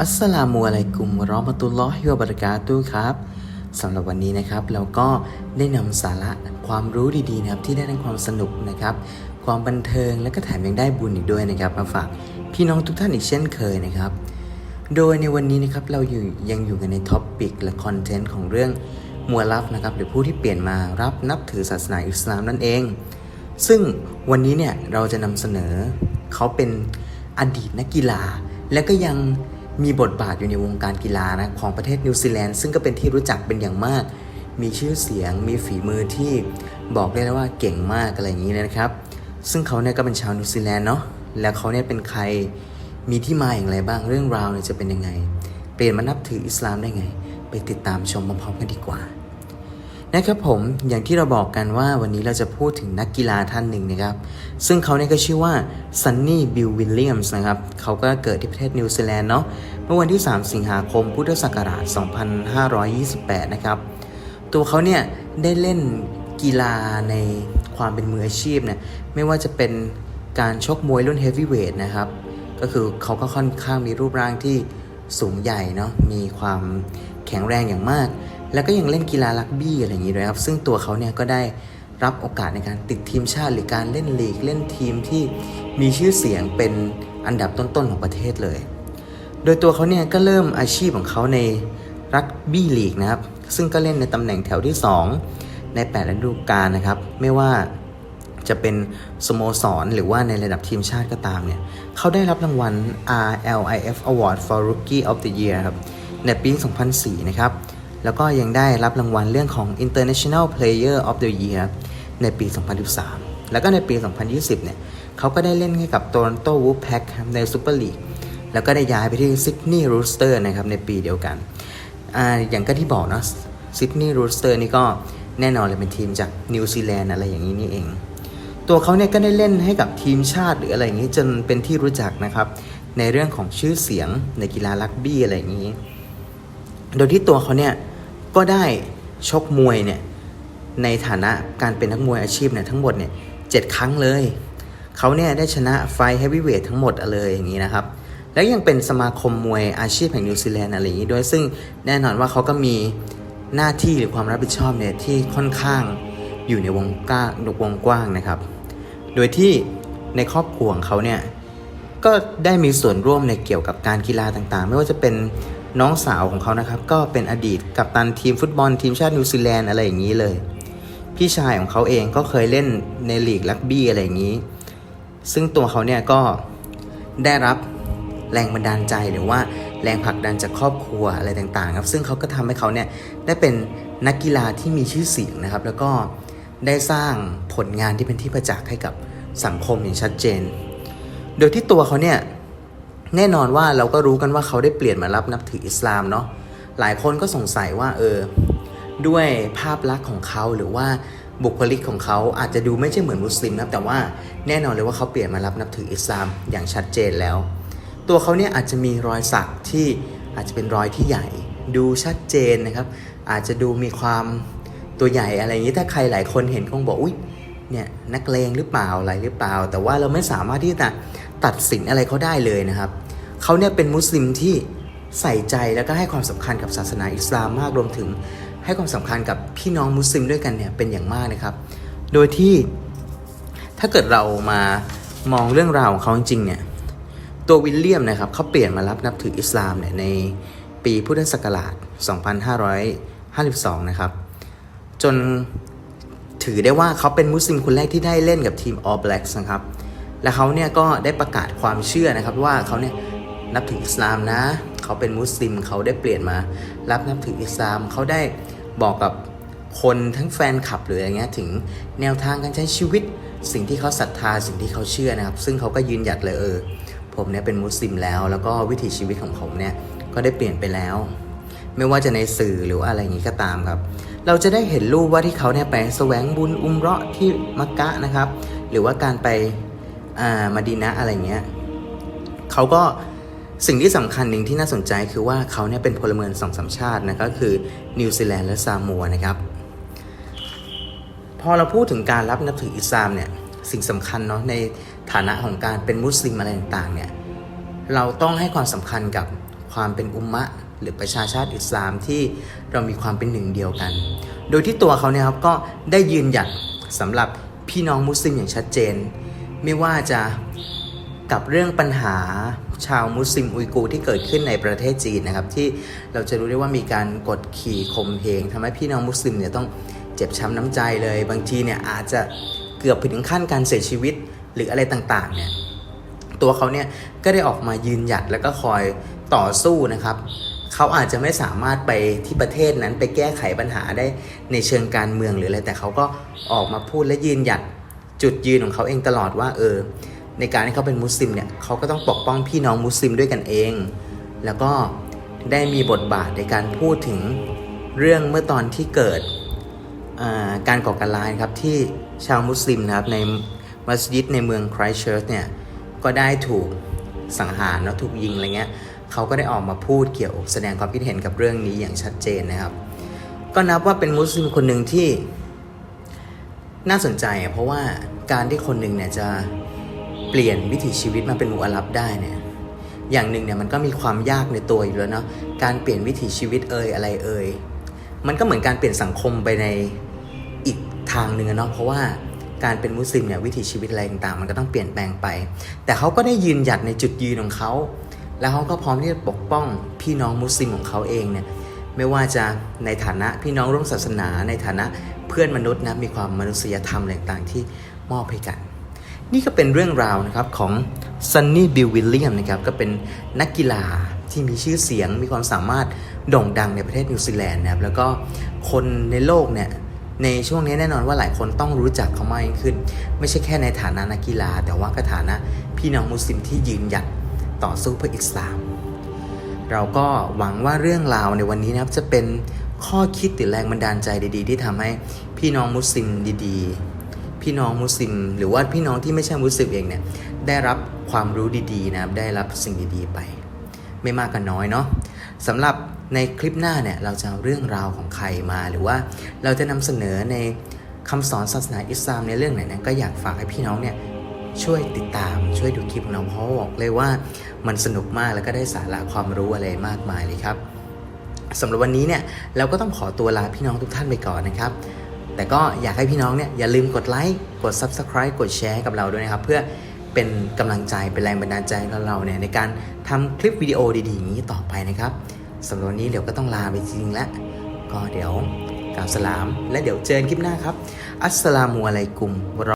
อัสสลามุอะลัยกุมราะห์มะตุลลอฮิวะบะเราะกาตุครับสำหรับวันนี้นะครับเราก็ได้นำสาระความรู้ดีๆนะครับที่ได้ทั้งความสนุกนะครับ ความบันเทิงและก็แถมยังได้บุญอีกด้วยนะครับมาฝากพี่น้องทุกท่านอีกเช่นเคยนะครับ โดยในวันนี้นะครับเราอยู่ยังอยู่กันในท็อปปิกและคอนเทนต์ของเรื่องมัวลับนะครับหรือผู้ที่เปลี่ยนมารับนับถือศาสนาอิสลามนั่นเอง ซึ่งวันนี้เนี่ยเราจะนำเสนอเขาเป็นอดีตนักกีฬา และก็ยังมีบทบาทอยู่ในวงการกีฬานะของประเทศนิวซีแลนด์ซึ่งก็เป็นที่รู้จักเป็นอย่างมาก มีชื่อเสียง มีฝีมือที่บอกได้เลยว่าเก่งมากอะไรอย่างนี้นะครับ ซึ่งเขาเนี่ยก็เป็นชาวนิวซีแลนด์เนาะแล้วเขาเนี่ยเป็นใครมีที่มาอย่างไรบ้างเรื่องราวเนี่ยจะเป็นยังไง เปลี่ยนมานับถืออิสลามได้ไง ไปติดตามชมพร้อมๆกันดีกว่า นะครับผมอย่างที่เราบอกกันว่าวันนี้เราจะพูดถึงนักกีฬาท่านหนึ่งนะครับ ซึ่งเขาเนี่ยก็ชื่อว่าซันนี่บิลวิลเลียมส์นะครับเขาก็เกิดที่ประเทศนิวซีแลนด์เนาะเมื่อวันที่ 3 สิงหาคมพุทธศักราช 2528 นะครับ ตัวเขาเนี่ยได้เล่นกีฬาในความเป็นมืออาชีพเนี่ยไม่ว่าจะเป็นการชกมวยรุ่นเฮฟวีเวทนะครับ ก็คือเขาก็ค่อนข้างมีรูปร่างที่สูงใหญ่เนาะมีความแข็งแรงอย่างมาก แล้วก็ยังเล่นกีฬารักบี้อะไรอย่างนี้ด้วยครับ ซึ่งตัวเขาเนี่ยก็ได้รับโอกาสในการติดทีมชาติ หรือการเล่นลีกเล่นทีมที่มีชื่อเสียงเป็นอันดับต้นๆของประเทศเลย โดยตัวเขาเนี่ยก็เริ่มอาชีพของเขาในรักบี้ลีกนะครับ ซึ่งก็เล่นในตำแหน่งแถวที่ 2 ใน8ฤดูกาลนะครับ ไม่ว่าจะเป็นสโมสรหรือว่าในระดับทีมชาติก็ตามเนี่ย เขาได้รับรางวัล RLIF Award for Rookie of the Year ครับ ในปี 2004 นะครับ แล้วก็ยังได้รับรางวัลเรื่องของ International Player of the Year ในปี 2013 แล้วก็ในปี 2020 เนี่ยเขาก็ได้เล่นให้กับ Toronto Wolfpack ใน Super League แล้วก็ได้ย้ายไปที่ Sydney Rooster นะครับในปีเดียวกันออย่างก็ที่บอกเนาะ Sydney Rooster นี่ก็แน่นอนเลยเป็นทีมจากนิวซีแลนด์อะไรอย่างนี้นี่เอง ตัวเขาเนี่ยก็ได้เล่นให้กับทีมชาติหรืออะไรอย่างนี้จนเป็นที่รู้จักนะครับ ในเรื่องของชื่อเสียงในกีฬารักบี้อะไรอย่างนี้ โดยที่ตัวเขาเนี่ย ก็ได้ชกมวยเนี่ยในฐานะการเป็นนักมวยอาชีพเนี่ยทั้งหมดเนี่ยเจ็ดครั้งเลยเขาเนี่ยได้ชนะไฟเฮฟวีเวททั้งหมดเลยอย่างนี้นะครับ แล้วยังเป็นสมาคมมวยอาชีพแห่งนิวซีแลนด์อะไรอย่างนี้ด้วย ซึ่งแน่นอนว่าเขาก็มีหน้าที่หรือความรับผิดชอบเนี่ยที่ค่อนข้างอยู่ในวงกว้างวงกว้างนะครับ โดยที่ในครอบครัวของเขาเนี่ย ก็ได้มีส่วนร่วมในเกี่ยวกับการกีฬาต่างๆ ไม่ว่าจะเป็นน้องสาวของเขานะครับ ก็เป็นอดีตกัปตันทีมฟุตบอลทีมชาตินิวซีแลนด์อะไรอย่างนี้เลย พี่ชายของเขาเองก็เคยเล่นในลีกลักบี้อะไรอย่างนี้ ซึ่งตัวเขาเนี่ยก็ได้รับแรงบันดาลใจหรือว่าแรงผลักดันจากครอบครัวอะไรต่างๆ ครับ ซึ่งเขาก็ทำให้เขาเนี่ยได้เป็นนักกีฬาที่มีชื่อเสียงนะครับ แล้วก็ได้สร้างผลงานที่เป็นที่ประจักษ์ให้กับสังคมอย่างชัดเจน โดยที่ตัวเขาเนี่ยแน่นอนว่าเราก็รู้กันว่าเขาได้เปลี่ยนมารับนับถืออิสลามเนาะหลายคนก็สงสัยว่าเออด้วยภาพลักษณ์ของเขาหรือว่าบุคลิกของเขาอาจจะดูไม่ใช่เหมือนมุสลิมนะแต่ว่าแน่นอนเลยว่าเขาเปลี่ยนมารับนับถืออิสลามอย่างชัดเจนแล้ว ตัวเขาเนี่ยอาจจะมีรอยสักที่อาจจะเป็นรอยที่ใหญ่ ดูชัดเจนนะครับ อาจจะดูมีความตัวใหญ่อะไรอย่างนี้ถ้าใครหลายคนเห็นคงบอกอุ้ย เนี่ยนักเลงหรือเปล่าอะไรหรือเปล่า แต่ว่าเราไม่สามารถที่จะตัดสินอะไรเขาได้เลยนะครับเขาเนี่ยเป็นมุสลิมที่ใส่ใจแล้วก็ให้ความสำคัญกับศาสนาอิสลามมากรวมถึงให้ความสำคัญกับพี่น้องมุสลิมด้วยกันเนี่ยเป็นอย่างมากนะครับ โดยที่ถ้าเกิดเรามามองเรื่องราวของเขาจริงๆเนี่ยตัววิลเลียมนะครับเขาเปลี่ยนมารับนับถืออิสลามเนี่ยในปีพุทธศักราช 2552 นะครับ จน ถือได้ว่าเขาเป็นมุสลิมคนแรกที่ได้เล่นกับทีม All Blacks นะครับ และเขาเนี่ยก็ได้ประกาศความเชื่อนะครับว่าเขาเนี่ยนับถืออิสลามนะ เขาเป็นมุสลิมเขาได้เปลี่ยนมา รับนับถืออิสลามเขาได้บอกกับคนทั้งแฟนคลับหรืออะไรเงี้ยถึงแนวทางการใช้ชีวิต สิ่งที่เขาศรัทธาสิ่งที่เขาเชื่อนะครับ ซึ่งเขาก็ยืนหยัดเลยเออผมเนี่ยเป็นมุสลิมแล้ว แล้วก็วิถีชีวิตของผมเนี่ยก็ได้เปลี่ยนไปแล้ว ไม่ว่าจะในสื่อหรืออะไรอย่างนี้ก็ตามครับ เราจะได้เห็นรูปว่าที่เขาเนี่ยไปแสวงบุญอุมเราะที่มักกะนะครับ หรือว่าการไปอ่ามาดีนะอะไรเงี้ยเขาก็สิ่งที่สำคัญหนึ่งที่น่าสนใจคือว่าเขาเนี่ยเป็นพลเมืองสองสามชาตินะก็คือนิวซีแลนด์และซามัวนะครับ พอเราพูดถึงการรับนับถืออิสลามเนี่ยสิ่งสำคัญเนาะในฐานะของการเป็นมุสลิมอะไรต่างๆเนี่ยเราต้องให้ความสำคัญกับความเป็นอุมมะ หรือประชาชาติอิสลามที่เรามีความเป็นหนึ่งเดียวกัน โดยที่ตัวเขาเนี่ยครับก็ได้ยืนหยัดสำหรับพี่น้องมุสลิมอย่างชัดเจน ไม่ว่าจะกับเรื่องปัญหาชาวมุสลิมอุยกูร์ที่เกิดขึ้นในประเทศจีนนะครับ ที่เราจะรู้ได้ว่ามีการกดขี่ข่มเหงทำให้พี่น้องมุสลิมเนี่ยต้องเจ็บช้ำน้ำใจเลย บางทีเนี่ยอาจจะเกือบถึงขั้นการเสียชีวิตหรืออะไรต่างๆเนี่ยตัวเขาเนี่ยก็ได้ออกมายืนหยัดแล้วก็คอยต่อสู้นะครับ เขาอาจจะไม่สามารถไปที่ประเทศนั้นไปแก้ไขปัญหาได้ในเชิงการเมืองหรืออะไรแต่เขาก็ออกมาพูดและยืนหยัดจุดยืนของเขาเองตลอดว่าเออในการที่เขาเป็นมุสลิมเนี่ยเขาก็ต้องปกป้องพี่น้องมุสลิมด้วยกันเอง แล้วก็ได้มีบทบาทในการพูดถึงเรื่องเมื่อตอนที่เกิดการก่อการร้ายครับที่ชาวมุสลิมนะครับในมัสยิดในเมืองไครเชิร์ชเนี่ยก็ได้ถูกสังหารแล้วถูกยิงอะไรเงี้ย เขาก็ได้ออกมาพูดเกี่ยวแสดงความคิดเห็นกับเรื่องนี้อย่างชัดเจนนะครับ ก็นับว่าเป็นมุสลิมคนหนึ่งที่น่าสนใจอะเพราะว่าการที่คนหนึ่งเนี่ยจะเปลี่ยนวิถีชีวิตมาเป็นมุอาลับได้เนี่ยอย่างหนึ่งเนี่ยมันก็มีความยากในตัวอยู่แล้วเนาะการเปลี่ยนวิถีชีวิตเอ่ยอะไรเอ่ยมันก็เหมือนการเปลี่ยนสังคมไปในอีกทางหนึ่งเนาะเพราะว่าการเป็นมุสลิมเนี่ยวิถีชีวิตอะไรต่างๆ มันก็ต้องเปลี่ยนแปลงไป แต่เขาก็ได้ยืนหยัดในจุดยืนของเขา แล้วเขาก็พร้อมที่จะปกป้องพี่น้องมุสลิมของเขาเองเนี่ยไม่ว่าจะในฐานะพี่น้องร่วมศาสนา ในฐานะเพื่อนมนุษย์นะมีความมนุษยธรรมต่างๆ ที่มอบให้กัน นี่ก็เป็นเรื่องราวนะครับของซันนี่บิลวิลเลียมนะครับก็เป็นนักกีฬาที่มีชื่อเสียงมีความสามารถโด่งดังในประเทศนิวซีแลนด์นะครับแล้วก็คนในโลกเนี่ยในช่วงนี้แน่นอนว่าหลายคนต้องรู้จักเขามากยิ่งขึ้น ไม่ใช่แค่ในฐานะนักกีฬา แต่ว่าก็ฐานะพี่น้องมุสลิมที่ยืนหยัด ต่อสู้เพื่ออิสลาม เราก็หวังว่าเรื่องราวในวันนี้นะครับจะเป็นข้อคิดหรือแรงบันดาลใจดี ๆ ที่ทำให้พี่น้องมุสลิมดีๆ พี่น้องมุสลิม หรือว่าพี่น้องที่ไม่ใช่มุสลิมเองเนี่ยได้รับความรู้ดีๆนะครับได้รับสิ่งดีๆไป ไม่มากก็นน้อยเนาะสำหรับในคลิปหน้าเนี่ยเราจะเอาเรื่องราวของใครมาหรือว่าเราจะนำเสนอในคำสอนศาสนาอิสลามในเรื่องไหนนี่ยก็อยากฝากให้พี่น้องเนี่ย ช่วยติดตามช่วยดูคลิปของเราเพราะว่าบอกเลยว่ามันสนุกมากแล้วก็ได้สาระความรู้อะไรมากมายเลยครับสำหรับวันนี้เนี่ยเราก็ต้องขอตัวลาพี่น้องทุกท่านไปก่อนนะครับแต่ก็อยากให้พี่น้องเนี่ยอย่าลืมกดไลค์กด Subscribe กดแชร์กับเราด้วยนะครับ เพื่อเป็นกำลังใจเป็นแรงบันดาลใจให้เราเนี่ยในการทำคลิปวิดีโอดีๆอย่างนี้ต่อไปนะครับสำหรับวันนี้เดี๋ยวก็ต้องลาไปจริงๆแล้วก็เดี๋ยวกล่าวสลาม และเดี๋ยวเจอกันคลิปหน้าครับ อัสสลามุอะลัยกุมร